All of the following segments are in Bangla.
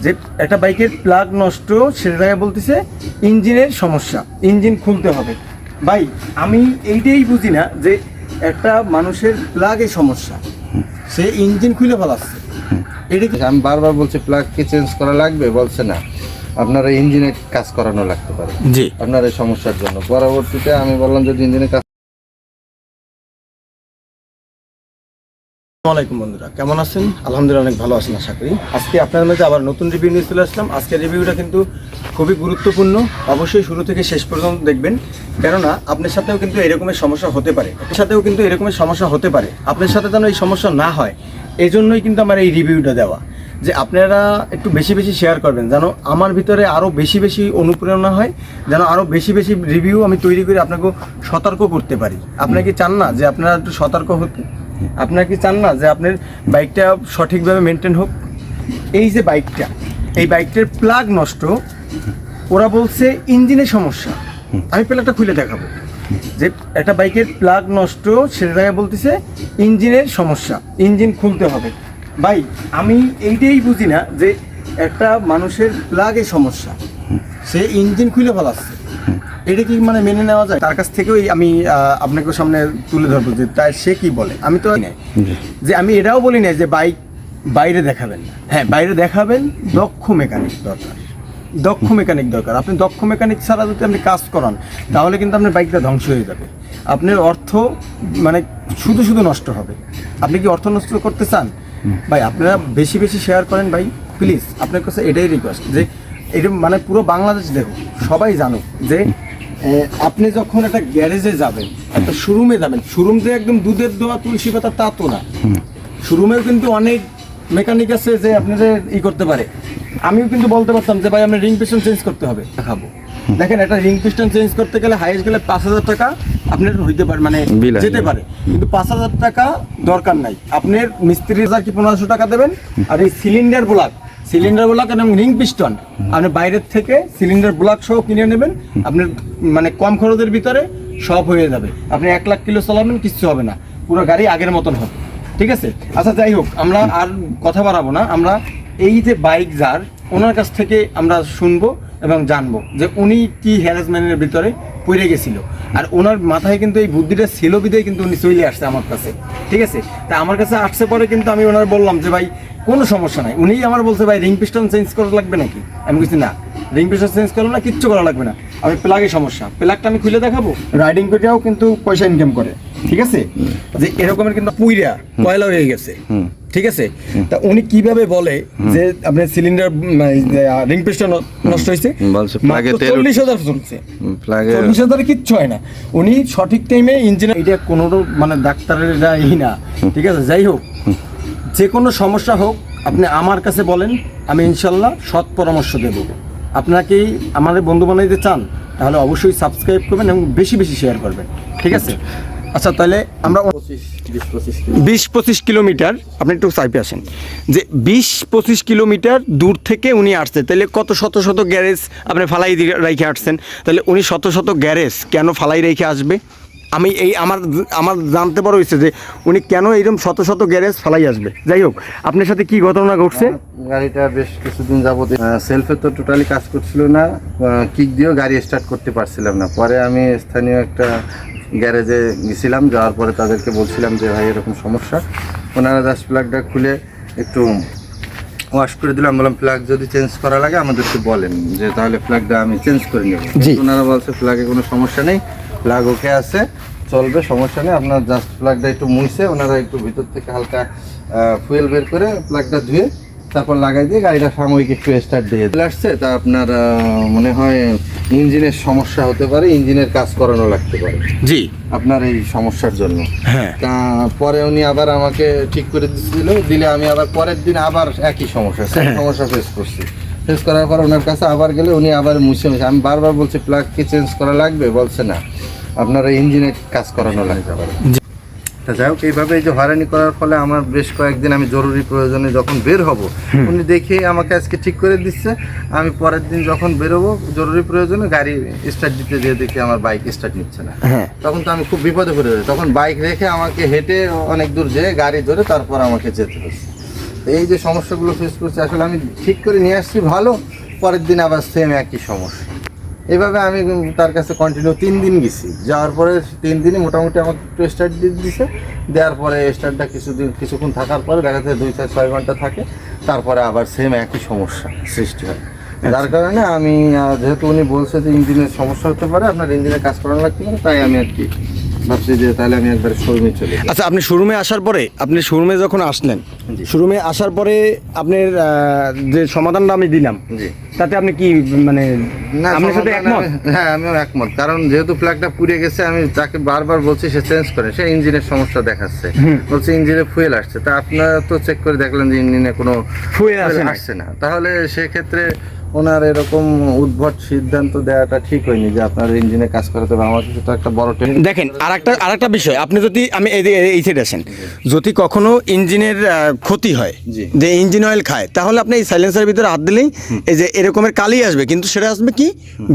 যে একটা বাইকের প্লাগ নষ্ট সেটাকে বলতেছে ইঞ্জিনের সমস্যা ইঞ্জিন খুলতে হবে। ভাই আমি এইটাই বুঝি না যে একটা মানুষের প্লাগে সমস্যা সে ইঞ্জিন খুলে ফেলাচ্ছে। এটা কি আমি বারবার বলছি প্লাগকে চেঞ্জ করা লাগবে? বলছে না। আপনার ইঞ্জিনে কাজ করানো লাগতে পারে। জি। আপনার এই সমস্যার জন্য। পরবর্তীতে আমি বললাম যদি ইঞ্জিনে কাজ আসসালামাইকুম বন্ধুরা, কেমন আছেন? আলহামদুলিল্লাহ অনেক ভালো আছেন আশা করি। আজকে আপনার মাঝে আবার নতুন রিভিউ নিয়ে চলে আসলাম। আজকের রিভিউটা কিন্তু খুবই গুরুত্বপূর্ণ। অবশ্যই শুরু থেকে শেষ পর্যন্ত দেখবেন। কেননা, আপনার সাথেও কিন্তু এরকমের সমস্যা হতে পারে। আপনার সাথেও কিন্তু এরকমের সমস্যা হতে পারে। আপনার সাথে যেন এই সমস্যা না হয় এই জন্যই কিন্তু আমার এই রিভিউটা দেওয়া। যে আপনারা একটু বেশি বেশি শেয়ার করবেন, যেন আমার ভিতরে আরও বেশি বেশি অনুপ্রেরণা হয়, যেন আরও বেশি বেশি রিভিউ আমি তৈরি করে আপনাকে সতর্ক করতে পারি। আপনারা কি চান না যে আপনারা একটু সতর্ক হতে আপনারা কি চান না যে আপনার বাইকটা সঠিকভাবে মেনটেন হোক? এই যে বাইকটা, এই বাইকটার প্লাগ নষ্ট, ওরা বলছে ইঞ্জিনের সমস্যা। আমি প্লাগটা খুলে দেখাবো। যে একটা বাইকের প্লাগ নষ্ট সেটাকে বলতেছে ইঞ্জিনের সমস্যা, ইঞ্জিন খুলতে হবে। ভাই, আমি এইটাই বুঝি না যে একটা মানুষের প্লাগে সমস্যা। সে ইঞ্জিন খুলে ফেলাচ্ছে। এটা কি মানে মেনে নেওয়া যায়? তার কাছ থেকেও আমি আপনাকে সামনে তুলে ধরবো যে তাই সে কি বলে? আমি তো যে আমি এটাও বলি না যে বাইক বাইরে দেখাবেন না। হ্যাঁ বাইরে দেখাবেন দক্ষ মেকানিক দরকার। দক্ষ মেকানিক দরকার। আপনি দক্ষ মেকানিক ছাড়া যদি আপনি কাজ করান তাহলে কিন্তু আপনার বাইকটা ধ্বংস হয়ে যাবে। আপনার অর্থ মানে শুধু শুধু নষ্ট হবে। আপনি কি অর্থ নষ্ট করতে চান? ভাই আপনারা বেশি বেশি শেয়ার করেন ভাই প্লিজ আপনার কাছে এটাই রিকোয়েস্ট যে এটা মানে পুরো বাংলাদেশ দেখো সবাই জানুক যে আপনি যখন একটা গ্যারেজে যাবেন একটা শোরুমে যাবেন শোরুম যে একদম দুধের দোয়া তুলসী পাতা তা তো না। শোরুমেও কিন্তু অনেক মেকানিক আছে যে আপনাদের ই করতে পারে। আমিও কিন্তু বলতে পারতাম যে ভাই আপনার রিং পিস্টন চেঞ্জ করতে হবে। দেখাবো। দেখেন একটা রিং পিস্টন চেঞ্জ করতে গেলে হাইয়েস্ট গেলে পাঁচ হাজার টাকা আপনার হইতে পারে মানে। যেতে পারে। কিন্তু পাঁচ হাজার টাকা দরকার নাই। আপনার মিস্ত্রি হাজার কি পনেরোশো টাকা দেবেন? আর এই সিলিন্ডার ব্লক সিলিন্ডার ব্লক এবং রিং পিস্টন আপনি বাইরের থেকে সিলিন্ডার ব্লক সহ কিনে নেবেন। আপনার মানে কম খরচের ভিতরে সব হয়ে যাবে। আপনি এক লাখ কিলো চালাবেন, কিচ্ছু হবে না। পুরো গাড়ি আগের মতন হবে। ঠিক আছে? আচ্ছা যাই হোক, আমরা আর কথা বাড়াবো না। আমরা এই যে বাইক যার, ওনার কাছ থেকে আমরা শুনব। এবং জানব যে উনি কি হ্যারাসমেন্টের ভিতরে পড়ে গেছিল। আর ওনার মাথায় কিন্তু এই বুদ্ধিটা ছিল বিধেই কিন্তু উনি চলে আসছে আমার কাছে। ঠিক আছে? তা আমার কাছে আসছে পরে কিন্তু আমি ওনার বললাম যে, ভাই, কোনো সমস্যা নাই। উনিই আমার বলছে, ভাই রিং পিস্টন চেঞ্জ করা লাগবে নাকি? আমি কিছু না রিং পিস্টন চেঞ্জ করল না কিচ্ছু করা লাগবে না। আমি প্লাগে সমস্যা। প্লাগটা আমি খুলে দেখাবো? রাইডিং করেও কিন্তু পয়সা ইনকাম করে। ঠিক আছে? যে এরকমের কিন্তু পুইরা কয়লা হয়ে গেছে। ঠিক আছে? তা উনি কীভাবে বলে যে আপনার সিলিন্ডার রিং পিস্টন নষ্ট হয়েছে? চল্লিশ হাজার চলছে প্লাগে চল্লিশ হাজারে কিচ্ছু হয় না। উনি সঠিক টাইমে ইঞ্জিনিয়ার এটা কোনো মানে ডাক্তারের ই না ঠিক আছে? যাই হোক। যে কোনো সমস্যা হোক আপনি আমার কাছে বলেন আমি ইনশাল্লাহ সৎ পরামর্শ দেব। আপনাকে আমাদের বন্ধু বানাইতে চান তাহলে অবশ্যই সাবস্ক্রাইব করবেন এবং বেশি বেশি শেয়ার করবেন। ঠিক আছে? আচ্ছা তাহলে আমরা বিশ পঁচিশ কিলোমিটার আপনি একটু সাইপে আসেন। যে বিশ পঁচিশ কিলোমিটার দূর থেকে উনি আসছে তাহলে কত শত শত গ্যারেজ আপনি ফালাই রেখে আসছেন? তাহলে উনি শত শত গ্যারেজ কেন ফালাই রেখে আসবে? আমি এই আমার আমার জানতে পারো হয়েছে যে উনি কেন এইরকম শত শত গ্যারেজ ফালাই আসবে। যাই হোক আপনার সাথে কি ঘটনা ঘটছে? গাড়িটা বেশ কিছুদিন যাবত সেলফে তো টোটালি কাজ করছিল না কিক দিয়েও গাড়ি স্টার্ট করতে পারছিলাম না। পরে আমি স্থানীয় একটা গ্যারেজে গেছিলাম যাওয়ার পরে তাদেরকে বলছিলাম যে ভাই এরকম সমস্যা। ওনারা জাস্ট প্লাগটা খুলে একটু ওয়াশ করে দিলাম বললাম প্লাগ যদি চেঞ্জ করা লাগে আমাদেরকে বলেন যে তাহলে প্লাগটা আমি চেঞ্জ করে নেব। ওনারা বলছে প্লাগে কোনো সমস্যা নেই প্লাগ ওকে আছে চলবে সমস্যা নেই। আপনার জাস্ট প্লাগটা একটু মুছে ওনারা একটু ভিতর থেকে হালকা ফুয়েল বের করে প্লাগটা ধুয়ে তারপর লাগাই দিয়ে গাড়িটা সাময়িক একটু স্টার্ট দিয়ে আসছে তা আপনার মনে হয় ইঞ্জিনের সমস্যা হতে পারে ইঞ্জিনের কাজ করানো লাগতে পারে। জি। আপনার এই সমস্যার জন্য। হ্যাঁ। তা পরে উনি আবার আমাকে ঠিক করে দিচ্ছিল দিলে আমি আবার পরের দিন আবার একই সমস্যা হ্যাঁ। সমস্যা ফেস করছি। ফেস করার পর ওনার কাছে আবার গেলে উনি আবার মুছে মুছে আমি বারবার বলছি প্লাগ কি চেঞ্জ করা লাগবে? বলছে না। আপনার ইঞ্জিনের কাজ করানো লাগতে পারে। তা যাই হোক এইভাবে এই যে হয়রানি করার ফলে আমার বেশ কয়েকদিন আমি জরুরি প্রয়োজনে যখন বের হব উনি দেখে আমাকে আজকে ঠিক করে দিচ্ছে। আমি পরের দিন যখন বেরোবো জরুরি প্রয়োজনে গাড়ি স্টার্ট দিতে যেয়ে দেখি আমার বাইক স্টার্ট নিচ্ছে না। হ্যাঁ। তখন তো আমি খুব বিপদে পড়ে যাই। তখন বাইক রেখে আমাকে হেঁটে অনেক দূর যেয়ে গাড়ি ধরে তারপর আমাকে যেতে হচ্ছে এই যে সমস্যাগুলো ফেস করছি আসলে আমি ঠিক করে নিয়ে আসছি ভালো। পরের দিন আবার সেম একই সমস্যা। এভাবে আমি তার কাছে কন্টিনিউ তিন দিন গেছি। যাওয়ার পরে তিন দিনই মোটামুটি আমাকে একটু স্টার্ট দিয়ে দিছে। দেওয়ার পরে স্টার্টটা কিছুদিন কিছুক্ষণ থাকার পরে দেখা যায় দুই চার ছয় ঘণ্টা থাকে। তারপরে আবার সেম একই সমস্যা সৃষ্টি হয়। যার কারণে আমি যেহেতু উনি বলছে যে ইঞ্জিনের সমস্যা হতে পারে আপনার ইঞ্জিনের কাজ করানো লাগতে পারে তাই আমি আর কি ভাবছি যে তাহলে আমি একবার শোরুমে চলে যাই। আচ্ছা আপনি শোরুমে আসার পরে আপনি শোরুমে যখন আসলেন জি। শোরুমে আসার পরে আপনার আহ, যে সমাধানটা আমি দিলাম জি। তাতে আপনি কি মানে আপনার সাথে সমাধান একমত? আমি- হ্যাঁ আমিও একমত। কারণ যেহেতু প্লাগটা পুড়ে গেছে আমি তাকে বারবার বলছি সে চেঞ্জ করে সে ইঞ্জিনের সমস্যা দেখাচ্ছে। বলছে ইঞ্জিনে ফুয়েল আসছে। তা আপনারা তো চেক করে দেখলেন যে ইঞ্জিনে কোনো Fuel আসে না। আসছে না। তাহলে সেক্ষেত্রে ওনার এরকম উদ্ভট সিদ্ধান্ত দেওয়াটা ঠিক হয়নি যে আপনার ইঞ্জিনে কাজ করাতে হবে। আমার কাছে তো একটা বড় টেন দেখেন আর একটা আর একটা বিষয়। আপনি যদি আমি এই সাইডে আসেন। যদি কখনো ইঞ্জিনের ক্ষতি হয় যে ইঞ্জিন অয়েল খায় তাহলে আপনি এই সাইলেন্সারের ভিতরে হাত দিলেই এই যে এরকমের কালি আসবে। কিন্তু সেটা আসবে কি?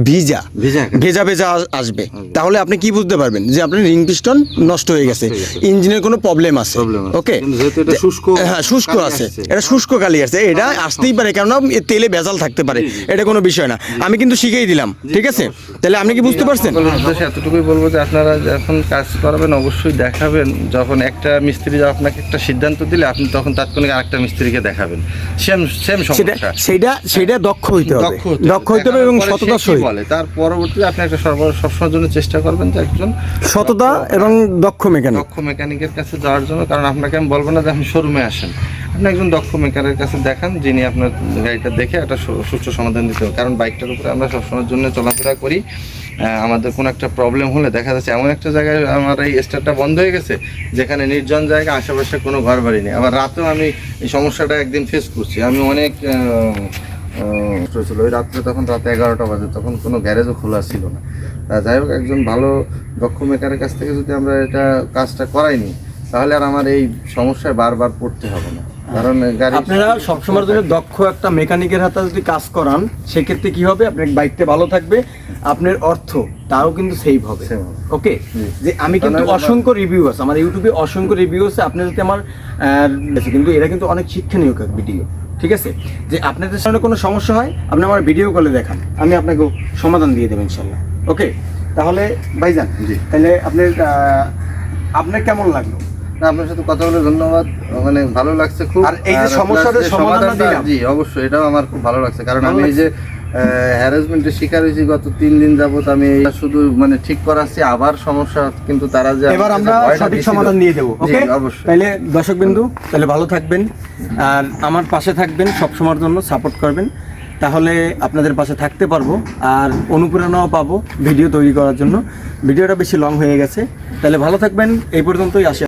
ভিজা। ভিজা ভেজা ভেজা আসবে। তাহলে আপনি কি বুঝতে পারবেন? যে আপনার রিং পিস্টন নষ্ট হয়ে গেছে। ইঞ্জিনের কোনো প্রবলেম আছে। ওকে যেহেতু এটা শুষ্ক হ্যাঁ শুষ্ক আছে। এটা শুষ্ক কালি আছে এটা আসতেই পারে। কেননা তেলে ভেজাল থাকতে পারে। এটা কোনো বিষয় না। আমি কিন্তু শিখেই দিলাম ঠিক আছে? তাহলে আপনি কি বুঝতে পারছেন? এতটুকুই বলব যে আপনারা যখন কাজ করাবেন অবশ্যই দেখাবেন। যখন একটা মিস্ত্রি আপনাকে একটা সিদ্ধান্ত দিলে আপনি তখন তাৎক্ষণিক আরেকটা মিস্ত্রিকে দেখাবেন। সেম সেম সমস্যা। সেটা সেটা দক্ষ হইতে হবে। দক্ষ হইতে হবে। এবং পরে সে সততার কি সহিত। বলে? তার পরবর্তীতে আপনি একটা সর্ব সবসময়ের জন্য চেষ্টা করবেন যে একজন সততা এবং দক্ষ মেকানিক। দক্ষ মেকানিকের কাছে যাওয়ার জন্য কারণ আপনাকে আমি বলব না যে আপনি শোরুমে আসেন। আপনি একজন দক্ষ মেকারের কাছে দেখান যিনি আপনার গাড়িটা দেখে একটা সু- সুষ্ঠু সমাধান দিতে হবে। কারণ বাইকটার উপরে আমরা সবসময়ের জন্য চলাফেরা করি। আমাদের কোনো একটা প্রবলেম হলে দেখা যাচ্ছে এমন একটা জায়গায় আমার এই স্টারটা বন্ধ হয়ে গেছে, যেখানে নির্জন জায়গা, আশেপাশে কোনো ঘর বাড়ি নেই। আবার রাতেও আমি এই সমস্যাটা একদিন ফেস করছি। আমি অনেক ছিল ওই রাত্রে তখন রাতে এগারোটা বাজে, তখন কোনো গ্যারেজও খোলা ছিল না। তা যাই হোক, একজন ভালো দক্ষ মেকারের কাছ থেকে যদি আমরা এটা কাজটা করাইনি তাহলে আর আমার এই সমস্যায় বারবার পড়তে হবে না। কারণ আপনারা সবসময়ের জন্য দক্ষ একটা মেকানিকের হাতে যদি কাজ করান সেক্ষেত্রে কি হবে? আপনার বাইকটা ভালো থাকবে আপনার অর্থ তাও কিন্তু সেভ হবে। ওকে যে আমি কিন্তু অসংখ্য রিভিউ আছে আমার ইউটিউবে অসংখ্য রিভিউ আছে আপনি যদি আমার কিন্তু এটা কিন্তু অনেক শিক্ষণীয় ভিডিও ঠিক আছে? যে আপনাদের সামনে কোনো সমস্যা হয় আপনি আমার ভিডিও কলে দেখান আমি আপনাকে সমাধান দিয়ে দেবেন ইনশাল্লাহ ওকে তাহলে ভাইজান। তাহলে আপনার আপনার কেমন লাগল? আপনার সাথে কথা বলে ধন্যবাদ। মানে ভালো লাগছে খুব। আর এই যে সমাধানটা- দিলাম। জি অবশ্যই এটাও আমার খুব ভালো লাগছে। কারণ আমি এই যে হ্যারাসমেন্টের শিকার হয়েছি গত তিন দিন যাবত আমি শুধু মানে ঠিক করাচ্ছি আবার সমস্যা কিন্তু তারা যে এবার আমরা সঠিক সমাধান দিয়ে দেবো ওকে? অবশ্যই। তাহলে দর্শক বিন্দু তাহলে ভালো থাকবেন। আর আমার পাশে থাকবেন সব সময়ের জন্য সাপোর্ট করবেন। তাহলে আপনাদের পাশে থাকতে পারব আর অনুপ্রেরণাও পাবো ভিডিও তৈরি করার জন্য। ভিডিওটা বেশি লং হয়ে গেছে। তাহলে ভালো থাকবেন এই পর্যন্তই আসে।